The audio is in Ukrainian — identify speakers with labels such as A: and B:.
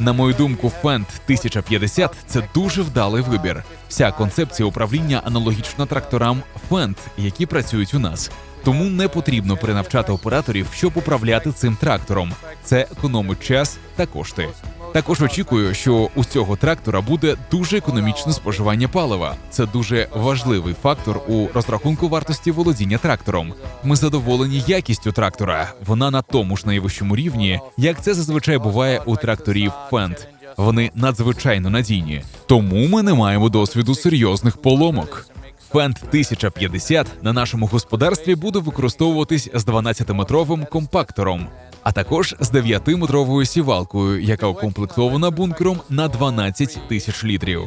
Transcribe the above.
A: На мою думку, Fendt 1050 – це дуже вдалий вибір. Вся концепція управління аналогічна тракторам Fendt, які працюють у нас. Тому не потрібно перенавчати операторів, щоб управляти цим трактором. Це економить час та кошти. Також очікую, що у цього трактора буде дуже економічне споживання палива. Це дуже важливий фактор у розрахунку вартості володіння трактором. Ми задоволені якістю трактора. Вона на тому ж найвищому рівні, як це зазвичай буває у тракторів Fendt. Вони надзвичайно надійні, тому ми не маємо досвіду серйозних поломок. Фенд 1050 на нашому господарстві буде використовуватись з 12-метровим компактором, а також з 9-метровою сівалкою, яка укомплектована бункером на 12 тисяч літрів.